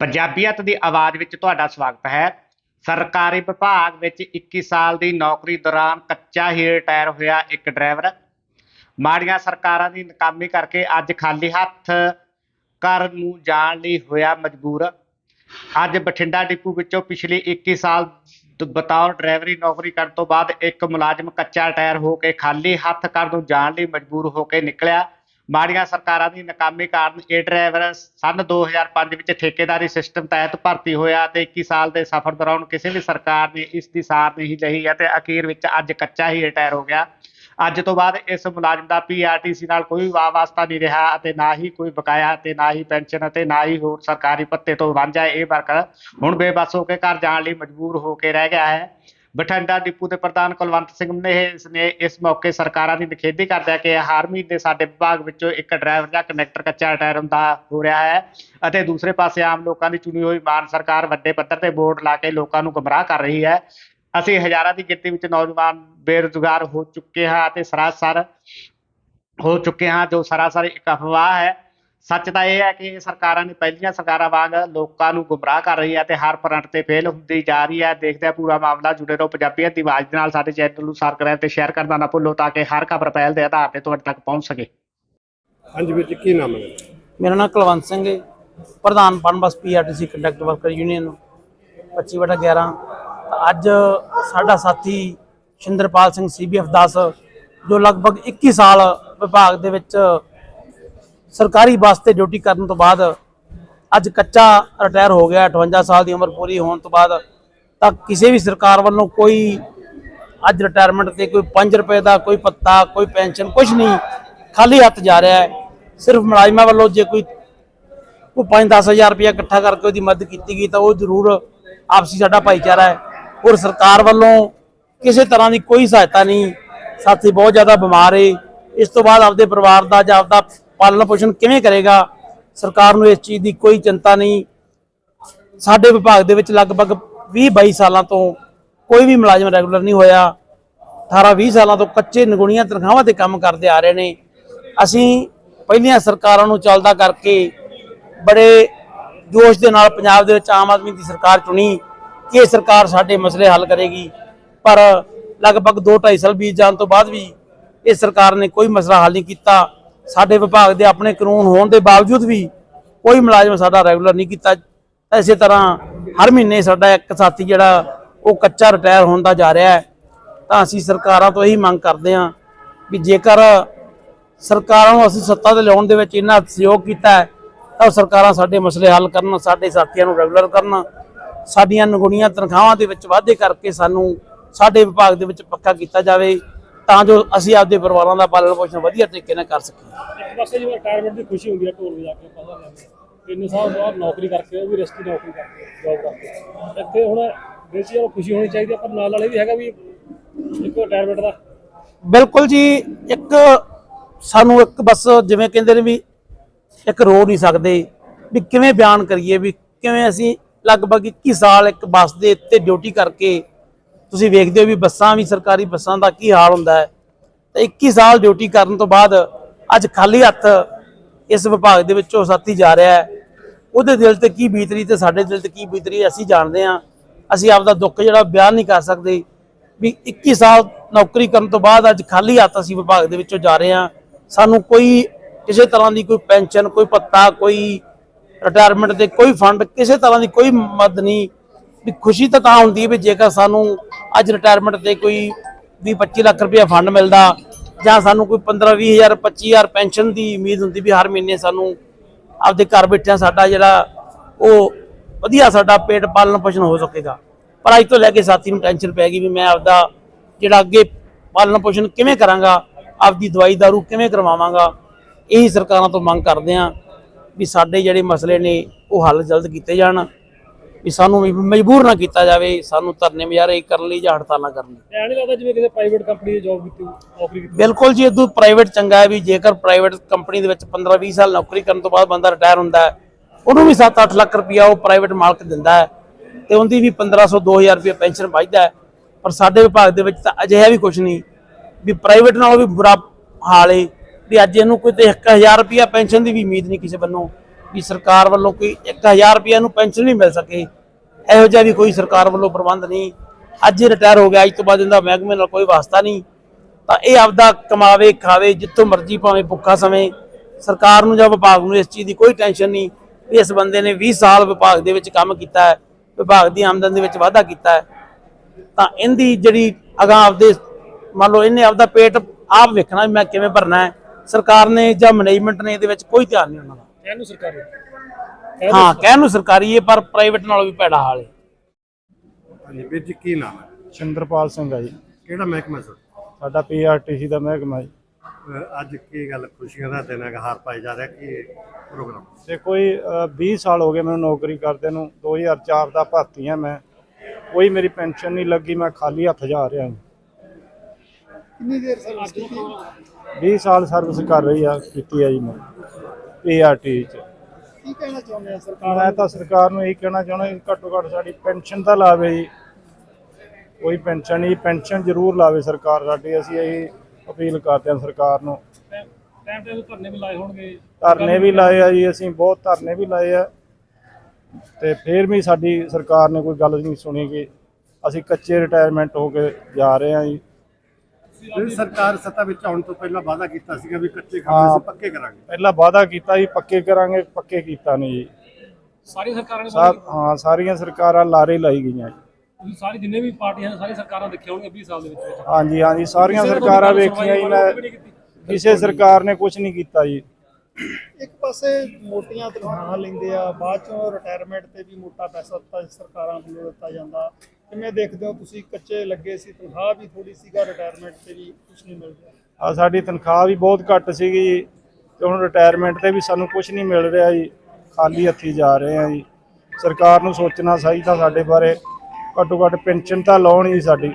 ਪੰਜਾਬੀਅਤ ਦੀ ਆਵਾਜ਼ ਵਿੱਚ ਤੁਹਾਡਾ ਸਵਾਗਤ ਹੈ। ਸਰਕਾਰੀ ਵਿਭਾਗ ਵਿੱਚ 21 ਸਾਲ ਦੀ ਨੌਕਰੀ ਦੌਰਾਨ ਕੱਚਾ ਹੀ ਰਿਟਾਇਰ ਹੋਇਆ ਇੱਕ ਡਰਾਈਵਰ। ਮਾੜੀਆਂ ਸਰਕਾਰਾਂ ਦੀ ਨਕਾਮੀ ਕਰਕੇ ਅੱਜ ਖਾਲੀ ਹੱਥ ਘਰ ਨੂੰ ਜਾਣ ਲਈ ਹੋਇਆ ਮਜਬੂਰ। ਅੱਜ ਬਠਿੰਡਾ ਡਿਪੂ ਵਿੱਚੋਂ ਪਿਛਲੇ 21 ਸਾਲ ਬਤੌਰ ਡਰਾਈਵਰੀ ਨੌਕਰੀ ਕਰਨ ਤੋਂ ਬਾਅਦ ਇੱਕ ਮੁਲਾਜ਼ਮ ਕੱਚਾ ਰਿਟਾਇਰ ਹੋ ਕੇ ਖਾਲੀ ਹੱਥ ਘਰ ਨੂੰ ਜਾਣ ਲਈ ਮਜਬੂਰ ਹੋ ਕੇ ਨਿਕਲਿਆ। ਮਾੜੀਆਂ ਸਰਕਾਰਾਂ ਦੀ ਨਾਕਾਮੀ ਕਾਰਨ ਇਹ ਡਰਾਈਵਰ ਸਨ 2005 ਵਿੱਚ ਠੇਕੇਦਾਰੀ ਸਿਸਟਮ ਤਹਿਤ ਭਰਤੀ ਹੋਇਆ ਤੇ 21 ਸਾਲ ਦੇ ਸਫ਼ਰ ਦੌਰਾਨ ਕਿਸੇ ਵੀ ਸਰਕਾਰ ਨੇ ਇਸ ਦੀ ਸਾਰ ਨਹੀਂ ਲਈ ਅਤੇ ਅਖੀਰ ਵਿੱਚ ਅੱਜ ਕੱਚਾ ਹੀ ਰਿਟਾਇਰ ਹੋ ਗਿਆ। ਅੱਜ ਤੋਂ ਬਾਅਦ ਇਸ ਮੁਲਾਜ਼ਮ ਦਾ ਪੀਆਰਟੀਸੀ ਨਾਲ ਕੋਈ ਵਾਹ ਵਾਸਤਾ ਨਹੀਂ ਰਿਹਾ ਅਤੇ ਨਾ ਹੀ ਕੋਈ ਬਕਾਇਆ ਅਤੇ ਨਾ ਹੀ ਪੈਨਸ਼ਨ ਅਤੇ ਨਾ ਹੀ ਹੋਰ ਸਰਕਾਰੀ ਭੱਤੇ ਤੋਂ ਵਾਂਝਾ ਇਹ ਵਰਕਰ ਹੁਣ ਬੇਬਸ ਹੋ ਕੇ ਘਰ ਜਾਣ ਲਈ ਮਜਬੂਰ ਹੋ ਕੇ ਰਹਿ ਗਿਆ ਹੈ। ਬਠਿੰਡਾ ਡਿਪੂ ਦੇ ਪ੍ਰਧਾਨ ਕੁਲਵੰਤ ਸਿੰਘ ਨੇ ਇਸ ਨੇ ਇਸ ਮੌਕੇ ਸਰਕਾਰਾਂ ਦੀ ਨਿਖੇਧੀ ਕਰਦਿਆਂ ਕਿ ਹਰ ਮਹੀਨੇ ਸਾਡੇ ਵਿਭਾਗ ਵਿੱਚੋਂ ਇੱਕ ਡਰਾਈਵਰ ਜਾਂ ਕੰਡਕਟਰ ਕੱਚਾ ਰਿਟਾਇਰ ਹੁੰਦਾ ਹੋ ਰਿਹਾ ਹੈ ਅਤੇ ਦੂਸਰੇ ਪਾਸੇ ਆਮ ਲੋਕਾਂ ਦੀ ਚੁਣੀ ਹੋਈ ਮਾਨ ਸਰਕਾਰ ਵੱਡੇ ਪੱਧਰ ਤੇ ਬੋਰਡ ਲਾ ਕੇ ਲੋਕਾਂ ਨੂੰ ਗੁੰਮਰਾਹ ਕਰ ਰਹੀ ਹੈ। ਅਸੀਂ ਹਜ਼ਾਰਾਂ ਦੀ ਗਿਣਤੀ ਵਿੱਚ ਨੌਜਵਾਨ ਬੇਰੁਜ਼ਗਾਰ ਹੋ ਚੁੱਕੇ ਹਾਂ ਅਤੇ ਸਰਾਸਰ ਹੋ ਚੁੱਕੇ ਹਾਂ, ਜੋ ਸਰਾਸਰ ਇੱਕ ਅਫਵਾਹ ਹੈ। ਸੱਚ ਤਾਂ ਇਹ ਹੈ ਕਿ ਇਹ ਸਰਕਾਰਾਂ ਨੇ ਪਹਿਲੀਆਂ ਸਰਕਾਰਾਂ ਵਾਂਗ ਲੋਕਾਂ ਨੂੰ ਗੁੰਮਰਾਹ ਕਰ ਰਹੀ ਹੈ ਤੇ ਹਰ ਫਰੰਟ ਤੇ ਫੇਲ ਹੁੰਦੀ ਜਾ ਰਹੀ ਹੈ। ਦੇਖਦੇ ਹਾਂ ਪੂਰਾ ਮਾਮਲਾ ਜੁੜੇ ਰਹੋ ਪੰਜਾਬੀਅਤ ਦੀ ਆਵਾਜ਼ ਦੇ ਨਾਲ ਸਾਡੇ ਚੈਨਲ ਨੂੰ ਸਬਸਕ੍ਰਾਈਬ ਤੇ ਸ਼ੇਅਰ ਕਰਨਾ ਨਾ ਭੁੱਲੋ ਤਾਂ ਕਿ ਹਰ ਖਬਰ ਪਹਿਲ ਦੇ ਆਧਾਰ ਤੇ ਤੁਹਾਡੇ ਤੱਕ ਪਹੁੰਚ ਸਕੇ। ਹਾਂਜੀ ਵੀਰ ਜੀ ਕੀ ਨਾਮ ਹੈ? ਮੇਰਾ ਨਾਮ ਕੁਲਵੰਤ ਸਿੰਘ ਹੈ। ਪ੍ਰਧਾਨ Punbus PRTC conductor worker union 25 ਵਟਾ 11 ਤਾਂ ਅੱਜ ਸਾਡਾ ਸਾਥੀ ਸ਼ਿੰਦਰਪਾਲ ਸਿੰਘ ਸੀਬੀਐਫ 10 ਜੋ ਲਗਭਗ 21 ਸਾਲ ਵਿਭਾਗ ਦੇ ਵਿੱਚ ਸਰਕਾਰੀ ਬੱਸ ਤੇ ਡਿਊਟੀ ਕਰਨ ਤੋਂ ਬਾਅਦ ਅੱਜ ਕੱਚਾ ਰਿਟਾਇਰ ਹੋ ਗਿਆ 58 ਸਾਲ ਦੀ ਉਮਰ ਪੂਰੀ ਹੋਣ ਤੋਂ ਬਾਅਦ, ਤਾਂ ਕਿਸੇ ਵੀ ਸਰਕਾਰ ਵੱਲੋਂ ਕੋਈ ਅੱਜ ਰਿਟਾਇਰਮੈਂਟ ਤੇ ਕੋਈ 5 ਰੁਪਏ ਦਾ ਕੋਈ ਪੱਤਾ ਕੋਈ ਪੈਨਸ਼ਨ ਕੁਝ ਨਹੀਂ, ਖਾਲੀ ਹੱਥ ਜਾ ਰਿਹਾ ਹੈ। ਸਿਰਫ ਮੁਲਾਜ਼ਮਾਂ ਵੱਲੋਂ ਜੇ ਕੋਈ ਕੋਈ 5-10000 ਰੁਪਇਆ ਇਕੱਠਾ ਕਰਕੇ ਉਹਦੀ ਮਦਦ ਕੀਤੀ ਗਈ, ਤਾਂ ਉਹ ਜ਼ਰੂਰ ਆਪਸੀ ਸਾਡਾ ਭਾਈਚਾਰਾ ਹੈ। ਔਰ ਸਰਕਾਰ ਵੱਲੋਂ ਕਿਸੇ ਤਰ੍ਹਾਂ ਦੀ ਕੋਈ ਸਹਾਇਤਾ ਨਹੀਂ। ਸਾਥੀ ਬਹੁਤ ਜ਼ਿਆਦਾ ਬਿਮਾਰ ਹੈ ਇਸ ਤੋਂ ਬਾਅਦ ਆਪਦੇ ਪਰਿਵਾਰ ਦਾ ਜਾਂ ਆਪਦਾ ਪਾਲਣ ਪੋਸ਼ਣ ਕਿਵੇਂ ਕਰੇਗਾ? ਸਰਕਾਰ ਨੂੰ ਇਸ ਚੀਜ਼ ਦੀ ਕੋਈ ਚਿੰਤਾ ਨਹੀਂ। ਸਾਡੇ ਵਿਭਾਗ ਦੇ ਵਿੱਚ ਲਗਭਗ 20-22 ਸਾਲਾਂ ਤੋਂ ਕੋਈ ਵੀ ਮੁਲਾਜ਼ਮ ਰੈਗੂਲਰ ਨਹੀਂ ਹੋਇਆ। 18-20 ਸਾਲਾਂ ਤੋਂ ਕੱਚੇ ਨਗੁਣੀਆਂ ਤਨਖਾਹਾਂ ਤੇ ਕੰਮ ਕਰਦੇ ਆ ਰਹੇ ਨੇ। ਅਸੀਂ ਪਹਿਲੀਆਂ ਸਰਕਾਰਾਂ ਨੂੰ ਚੱਲਦਾ ਕਰਕੇ ਬੜੇ ਜੋਸ਼ ਦੇ ਨਾਲ ਪੰਜਾਬ ਦੇ ਵਿੱਚ ਆਮ ਆਦਮੀ ਦੀ ਸਰਕਾਰ ਚੁਣੀ ਕਿ ਇਹ ਸਰਕਾਰ ਸਾਡੇ ਮਸਲੇ ਹੱਲ ਕਰੇਗੀ। ਪਰ ਲਗਭਗ 2-2.5 ਸਾਲ ਬੀਤ ਜਾਣ ਤੋਂ ਬਾਅਦ ਵੀ ਇਹ ਸਰਕਾਰ ਨੇ ਕੋਈ ਮਸਲਾ ਹੱਲ ਨਹੀਂ ਕੀਤਾ। ਸਾਡੇ ਵਿਭਾਗ ਦੇ ਆਪਣੇ ਕਾਨੂੰਨ ਹੋਣ ਦੇ ਬਾਵਜੂਦ ਵੀ ਕੋਈ ਮੁਲਾਜ਼ਮ ਸਾਡਾ ਰੈਗੂਲਰ ਨਹੀਂ ਕੀਤਾ। ਇਸੇ ਤਰ੍ਹਾਂ ਹਰ ਮਹੀਨੇ ਸਾਡਾ ਇੱਕ ਸਾਥੀ ਜਿਹੜਾ ਉਹ ਕੱਚਾ ਰਿਟਾਇਰ ਹੁੰਦਾ ਜਾ ਰਿਹਾ ਹੈ। ਤਾਂ ਅਸੀਂ ਸਰਕਾਰਾਂ ਤੋਂ ਇਹੀ ਮੰਗ ਕਰਦੇ ਹਾਂ ਵੀ ਜੇਕਰ ਸਰਕਾਰਾਂ ਨੂੰ ਅਸੀਂ ਸੱਤਾ ਤੇ ਲਿਆਉਣ ਦੇ ਵਿੱਚ ਇੰਨਾ ਸਹਿਯੋਗ ਕੀਤਾ ਹੈ, ਤਾਂ ਉਹ ਸਰਕਾਰਾਂ ਸਾਡੇ ਮਸਲੇ ਹੱਲ ਕਰਨ, ਸਾਡੇ ਸਾਥੀਆਂ ਨੂੰ ਰੈਗੂਲਰ ਕਰਨ। ਸਾਡੀਆਂ ਨਗੁਣੀਆਂ ਤਨਖਾਹਾਂ ਦੇ ਵਿੱਚ ਵਾਧੇ ਕਰਕੇ ਸਾਨੂੰ ਸਾਡੇ ਵਿਭਾਗ ਦੇ ਵਿੱਚ ਪੱਕਾ ਕੀਤਾ ਜਾਵੇ। ਤਾਂ ਜੋ ਅਸੀਂ ਆਪਦੇ ਪਰਿਵਾਰਾਂ ਦਾ ਪਾਲਣ ਪੋਸ਼ਣ ਵਧੀਆ ਤਰੀਕੇ ਨਾਲ ਕਰ ਸਕੀਏ। ਇੱਕ ਪਾਸੇ ਜਿਵੇਂ ਰਿਟਾਇਰਮੈਂਟ ਦੀ ਖੁਸ਼ੀ ਹੁੰਦੀ ਹੈ ਢੋਲ ਵਜਾ ਕੇ ਪਤਾ ਲੈਂਦੇ ਤਿੰਨ ਸਾਲ ਬਾਅਦ ਨੌਕਰੀ ਕਰਕੇ ਉਹ ਵੀ ਰਸਤੀ ਨੌਕਰੀ ਕਰਕੇ ਜੌਬ ਕਰਕੇ। ਇੱਥੇ ਹੁਣ ਦੇਸੀ ਨੂੰ ਖੁਸ਼ੀ ਹੋਣੀ ਚਾਹੀਦੀ ਹੈ ਪਰ ਨਾਲ ਇਹ ਵੀ ਹੈਗਾ ਵੀ ਇੱਕ ਰਿਟਾਇਰਮੈਂਟ ਦਾ। ਬਿਲਕੁਲ ਜੀ ਇੱਕ ਸਾਨੂੰ ਇੱਕ ਬਸ ਜਿਵੇਂ ਕਹਿੰਦੇ ਨੇ ਵੀ ਇੱਕ ਰੋ ਨਹੀਂ ਸਕਦੇ ਵੀ ਕਿਵੇਂ ਬਿਆਨ ਕਰੀਏ ਵੀ ਕਿਵੇਂ ਅਸੀਂ ਲਗਭਗ 21 ਸਾਲ ਇੱਕ ਬੱਸ ਦੇ ਉੱਤੇ ਡਿਊਟੀ ਕਰਕੇ ਤੁਸੀਂ ਵੇਖਦੇ ਹੋ ਵੀ ਬੱਸਾਂ ਵੀ ਸਰਕਾਰੀ ਬੱਸਾਂ ਦਾ ਕੀ ਹਾਲ ਹੁੰਦਾ ਹੈ। ਤੇ 21 ਸਾਲ ਡਿਊਟੀ ਕਰਨ ਤੋਂ ਬਾਅਦ ਅੱਜ ਖਾਲੀ ਹੱਥ ਇਸ ਵਿਭਾਗ ਦੇ ਵਿੱਚੋਂ ਸਾਥੀ ਜਾ ਰਿਹਾ ਹੈ। ਉਹਦੇ ਦਿਲ ਤੇ ਕੀ ਬੀਤਰੀ ਤੇ ਸਾਡੇ ਦਿਲ ਤੇ ਕੀ ਬੀਤਰੀ ਅਸੀਂ ਜਾਣਦੇ ਹਾਂ। ਅਸੀਂ ਆਪਦਾ ਦੁੱਖ ਜਿਹੜਾ ਬਿਆਨ ਨਹੀਂ ਕਰ ਸਕਦੇ ਵੀ 21 ਸਾਲ ਨੌਕਰੀ ਕਰਨ ਤੋਂ ਬਾਅਦ ਅੱਜ ਖਾਲੀ ਹੱਥ ਅਸੀਂ ਵਿਭਾਗ ਦੇ ਵਿੱਚੋਂ ਜਾ ਰਹੇ ਹਾਂ। ਸਾਨੂੰ ਕੋਈ ਕਿਸੇ ਤਰ੍ਹਾਂ ਦੀ ਕੋਈ ਪੈਨਸ਼ਨ, ਕੋਈ ਪੱਤਾ ਕੋਈ ਰਿਟਾਇਰਮੈਂਟ ਦੇ ਕੋਈ ਫੰਡ ਕਿਸੇ ਤਰ੍ਹਾਂ ਦੀ ਕੋਈ ਮਦਦ ਨਹੀਂ। ਵੀ ਖੁਸ਼ੀ ਤਾਂ ਤਾਂ ਹੁੰਦੀ ਹੈ ਵੀ ਜੇਕਰ ਸਾਨੂੰ ਅੱਜ ਰਿਟਾਇਰਮੈਂਟ ਤੇ ਕੋਈ 20 25 ਲੱਖ ਰੁਪਇਆ ਫੰਡ ਮਿਲਦਾ ਜਾਂ ਸਾਨੂੰ ਕੋਈ 15 20 ਹਜ਼ਾਰ 25 ਹਜ਼ਾਰ ਪੈਨਸ਼ਨ ਦੀ ਉਮੀਦ ਹੁੰਦੀ ਵੀ ਹਰ ਮਹੀਨੇ ਸਾਨੂੰ ਆਪਦੇ ਘਰ ਬੈਠਿਆਂ ਸਾਡਾ ਜਿਹੜਾ ਉਹ ਵਧੀਆ ਸਾਡਾ ਪੇਟ ਪਾਲਣ ਪੋਸ਼ਣ ਹੋ ਸਕੇਗਾ। ਪਰ ਅੱਜ ਤੋਂ ਲੈ ਕੇ ਸਾਥੀ ਨੂੰ ਟੈਨਸ਼ਨ ਪੈ ਗਈ ਵੀ ਮੈਂ ਆਪਦਾ ਜਿਹੜਾ ਅੱਗੇ ਪਾਲਣ ਪੋਸ਼ਣ ਕਿਵੇਂ ਕਰਾਂਗਾ, ਆਪਦੀ ਦਵਾਈ ਦਾਰੂ ਕਿਵੇਂ ਕਰਵਾਵਾਂਗਾ, ਇਹੀ ਸਰਕਾਰਾਂ ਤੋਂ ਮੰਗ ਕਰਦੇ ਹਾਂ ਵੀ ਸਾਡੇ ਜਿਹੜੇ ਮਸਲੇ ਨੇ ਉਹ ਹੱਲ ਜਲਦ ਕੀਤੇ ਜਾਣ। ਵੀ ਸਾਨੂੰ ਵੀ ਮਜਬੂਰ ਨਾ ਕੀਤਾ ਜਾਵੇ ਸਾਨੂੰ ਧਰਨੇ ਮੁਜ਼ਾਹਰੇ ਕਰਨ ਲਈ ਜਾਂ ਹੜਤਾਲਾਂ ਕਰਨ ਲਈ। ਐ ਨਹੀਂ ਲੱਗਦਾ ਜਿਵੇਂ ਕਿਸੇ ਪ੍ਰਾਈਵੇਟ ਕੰਪਨੀ ਦੀ ਜੌਬ ਕੀਤੀ ਨੌਕਰੀ ਕੀਤੀ। ਬਿਲਕੁਲ ਜੀ ਇਦੋਂ ਪ੍ਰਾਈਵੇਟ ਚੰਗਾ ਹੈ ਵੀ ਜੇਕਰ ਪ੍ਰਾਈਵੇਟ ਕੰਪਨੀ ਦੇ ਵਿੱਚ 15-20 ਸਾਲ ਨੌਕਰੀ ਕਰਨ ਤੋਂ ਬਾਅਦ ਬੰਦਾ ਰਿਟਾਇਰ ਹੁੰਦਾ ਹੈ ਉਹਨੂੰ ਵੀ 7-8 ਲੱਖ ਰੁਪਇਆ ਉਹ ਪ੍ਰਾਈਵੇਟ ਮਾਲਕ ਦਿੰਦਾ ਹੈ ਤੇ ਉਹਦੀ ਵੀ 1500-2000 ਰੁਪਇਆ ਪੈਨਸ਼ਨ ਬਚਦਾ ਹੈ। ਪਰ ਸਾਡੇ ਵਿਭਾਗ ਦੇ ਵਿੱਚ ਤਾਂ ਅਜਿਹਾ ਵੀ ਕੁਝ ਨਹੀਂ ਵੀ ਪ੍ਰਾਈਵੇਟ ਨਾਲੋਂ ਵੀ ਬੁਰਾ ਹਾਲ ਹੈ ਵੀ ਅੱਜ ਇਹਨੂੰ ਕੋਈ ਤੇ 1000 ਰੁਪਇਆ ਪੈਨਸ਼ਨ ਦੀ ਵੀ ਉਮੀਦ ਨਹੀਂ ਕਿਸੇ ਵੱਲੋਂ। ਵੀ ਸਰਕਾਰ ਵੱਲੋਂ ਕੋਈ 1000 ਰੁਪਏ ਨੂੰ ਪੈਨਸ਼ਨ ਨਹੀਂ ਮਿਲ ਸਕੇ। ਇਹੋ ਜਿਹਾ ਵੀ ਕੋਈ ਸਰਕਾਰ ਵੱਲੋਂ ਪ੍ਰਬੰਧ ਨਹੀਂ। ਅੱਜ ਹੀ ਰਿਟਾਇਰ ਹੋ ਗਿਆ, ਅੱਜ ਤੋਂ ਬਾਅਦ ਇਹਦਾ ਮਹਿਕਮੇ ਨਾਲ ਕੋਈ ਵਾਸਤਾ ਨਹੀਂ। ਤਾਂ ਇਹ ਆਪਦਾ ਕਮਾਵੇ, ਖਾਵੇ, ਜਿੱਥੋਂ ਮਰਜ਼ੀ ਭਾਵੇਂ ਭੁੱਖਾ ਸਮੇਂ ਸਰਕਾਰ ਨੂੰ ਜਾਂ ਵਿਭਾਗ ਨੂੰ ਇਸ ਚੀਜ਼ ਦੀ ਕੋਈ ਟੈਨਸ਼ਨ ਨਹੀਂ ਵੀ ਇਸ ਬੰਦੇ ਨੇ 20 ਸਾਲ ਵਿਭਾਗ ਦੇ ਵਿੱਚ ਕੰਮ ਕੀਤਾ ਹੈ, ਵਿਭਾਗ ਦੀ ਆਮਦਨ ਦੇ ਵਿੱਚ ਵਾਧਾ ਕੀਤਾ ਹੈ। ਤਾਂ ਇਹਦੀ ਜਿਹੜੀ ਅਗਾਂਹ ਆਪਦੇ ਮੰਨ ਲਓ ਇਹਨੇ ਆਪਦਾ ਪੇਟ ਆਪ ਵੇਖਣਾ ਵੀ ਮੈਂ ਕਿਵੇਂ ਭਰਨਾ ਹੈ। ਸਰਕਾਰ ਨੇ ਜਾਂ ਮੈਨੇਜਮੈਂਟ ਨੇ ਇਹਦੇ ਵਿੱਚ ਕੋਈ ਧਿਆਨ ਨਹੀਂ ਉਹਨਾਂ ਦਾ। ਇਹਨੂੰ ਸਰਕਾਰੀ ਹਾਂ। ਕਹਿਣ ਨੂੰ ਸਰਕਾਰੀ। ਹੈ ਪਰ ਪ੍ਰਾਈਵੇਟ ਨਾਲੋਂ ਵੀ ਭੈੜਾ ਹਾਲ ਹੈ। ਹਾਂਜੀ ਵੀਰ ਜੀ ਕੀ ਨਾਮ ਹੈ? ਚੰਦਰਪਾਲ ਸਿੰਘ ਆ ਜੀ। ਕਿਹੜਾ ਮਹਿਕਮਾ ਸਰ? ਸਾਡਾ ਪੀਆਰਟੀਸੀ ਦਾ ਮਹਿਕਮਾ ਜੀ। ਅਹ ਅੱਜ ਕੀ ਗੱਲ ਖੁਸ਼ੀਆਂ ਦਾ ਦਿਨ ਹੈ ਹਾਰ ਪਾਈ ਜਾ ਰਿਹਾ ਕੀ ਪ੍ਰੋਗਰਾਮ ਤੇ ਕੋਈ ਅ, 20 ਸਾਲ ਹੋ ਗਏ ਮੈਨੂੰ ਨੌਕਰੀ ਕਰਦੇ ਨੂੰ 2004 ਦਾ ਭਰਤੀ ਹਾਂ ਮੈਂ। ਕੋਈ ਮੇਰੀ ਪੈਨਸ਼ਨ ਨਹੀਂ ਲੱਗੀ ਮੈਂ ਖਾਲੀ ਹੱਥ ਜਾ ਰਿਹਾ ਹਾਂ। ਕਿੰਨੀ ਦੇਰ ਸਰਵਿਸ ਕੀਤੀ? 20 ਸਾਲ ਸਰਵਿਸ ਕਰ ਰਹੀ ਆ ਕੀਤੀ ਆ ਜੀ ਮੈਂ। ਪੀਆਰਟੀ ਚ ਕੀ ਕਹਿਣਾ ਚਾਹੁੰਦੇ ਆ ਸਰਕਾਰ ਮੈਂ ਤਾਂ ਸਰਕਾਰ ਨੂੰ ਇਹ ਕਹਿਣਾ ਚਾਹੁੰਦਾ ਕਿ ਘੱਟੋ ਘੱਟ ਸਾਡੀ ਪੈਨਸ਼ਨ ਤਾਂ ਲਾਵੇ ਜੀ। ਕੋਈ ਪੈਨਸ਼ਨ ਨਹੀਂ ਪੈਨਸ਼ਨ ਜ਼ਰੂਰ ਲਾਵੇ ਸਰਕਾਰ ਸਾਡੀ। ਅਸੀਂ ਇਹ ਅਪੀਲ ਕਰਦੇ ਹਾਂ ਸਰਕਾਰ ਨੂੰ। ਟਾਈਮ ਟਾਈਮ ਧਰਨੇ ਵੀ ਲਾਏ ਹੋਣਗੇ ਧਰਨੇ ਵੀ ਲਾਏ ਆ ਜੀ ਅਸੀਂ ਬਹੁਤ ਧਰਨੇ ਵੀ ਲਾਏ ਆ। ਤੇ ਫਿਰ ਵੀ ਸਾਡੀ ਸਰਕਾਰ ਨੇ ਕੋਈ ਗੱਲ ਨਹੀਂ ਸੁਣੀ ਕਿ ਅਸੀਂ ਕੱਚੇ ਰਿਟਾਇਰਮੈਂਟ ਹੋ ਕੇ ਜਾ ਰਹੇ ਆ ਜੀ। ਜਿਹੜੀ ਸਰਕਾਰ ਸੱਤਾ ਵਿੱਚ ਆਉਣ ਤੋਂ ਪਹਿਲਾਂ ਵਾਅਦਾ ਕੀਤਾ ਸੀਗਾ ਵੀ ਕੱਚੇ ਕੰਮ। ਅਸੀਂ ਪੱਕੇ ਕਰਾਂਗੇ। ਪਹਿਲਾਂ ਵਾਅਦਾ ਕੀਤਾ ਜੀ ਪੱਕੇ ਕਰਾਂਗੇ ਪੱਕੇ ਕੀਤਾ ਨਹੀਂ ਜੀ। ਸਾਰੀ ਸਰਕਾਰਾਂ ਨੇ ਸਾ- ਹਾਂ ਸਾਰੀਆਂ ਸਰਕਾਰਾਂ ਲਾਰੇ ਲਾਈ ਗਈਆਂ ਜੀ। ਤੁਸੀਂ ਸਾਰੀ ਜਿੰਨੇ ਵੀ ਪਾਰਟੀਆਂ ਨੇ ਸਾਰੀ ਸਰਕਾਰਾਂ ਦੇਖੀਆਂ ਹੋਣਗੀਆਂ 20 ਸਾਲ ਦੇ ਵਿੱਚ। ਵਿੱਚ ਹਾਂਜੀ ਹਾਂਜੀ ਸਾਰੀਆਂ ਸਰਕਾਰਾਂ ਵੇਖੀਆਂ ਜੀ ਮੈਂ। ਕਿਸੇ ਸਰਕਾਰ ਨੇ ਕੁਝ ਨਹੀਂ ਕੀਤਾ ਜੀ। ਇੱਕ ਪਾਸੇ ਮੋਟੀਆਂ ਤਨਖਾਹਾਂ ਲੈਂਦੇ ਆ ਬਾਅਦ ਚੋਂ ਰਿਟਾਇਰਮੈਂਟ ਤੇ ਵੀ ਮੋਟਾ ਪੈਸਾ ਦਿੱਤਾ ਸਰਕਾਰਾਂ ਵੱਲੋਂ ਦਿੱਤਾ ਜਾਂਦਾ। ਕਿਵੇਂ ਦੇਖਦੇ ਹੋ ਤੁਸੀਂ? ਕੱਚੇ ਲੱਗੇ ਸੀ, ਤਨਖਾਹ ਵੀ ਥੋੜੀ ਸੀਗਾ ਰਿਟਾਇਰਮੈਂਟ ਤੇ ਵੀ ਕੁਝ ਨਹੀਂ ਮਿਲ ਰਿਹਾ। ਆ ਸਾਡੀ ਤਨਖਾਹ ਵੀ ਬਹੁਤ ਘੱਟ ਸੀਗੀ ਜੀ। ਤੇ ਹੁਣ ਰਿਟਾਇਰਮੈਂਟ ਤੇ ਵੀ ਸਾਨੂੰ ਕੁਝ ਨਹੀਂ ਮਿਲ ਰਿਹਾ ਜੀ। ਖਾਲੀ ਹੱਥੀ ਜਾ ਰਹੇ ਆ ਜੀ। ਸਰਕਾਰ ਨੂੰ ਸੋਚਣਾ ਚਾਹੀਦਾ ਸਾਡੇ ਬਾਰੇ। ਘੱਟੋ ਘੱਟ ਪੈਨਸ਼ਨ ਤਾਂ ਲਾਉਣ ਹੀ ਸਾਡੀ।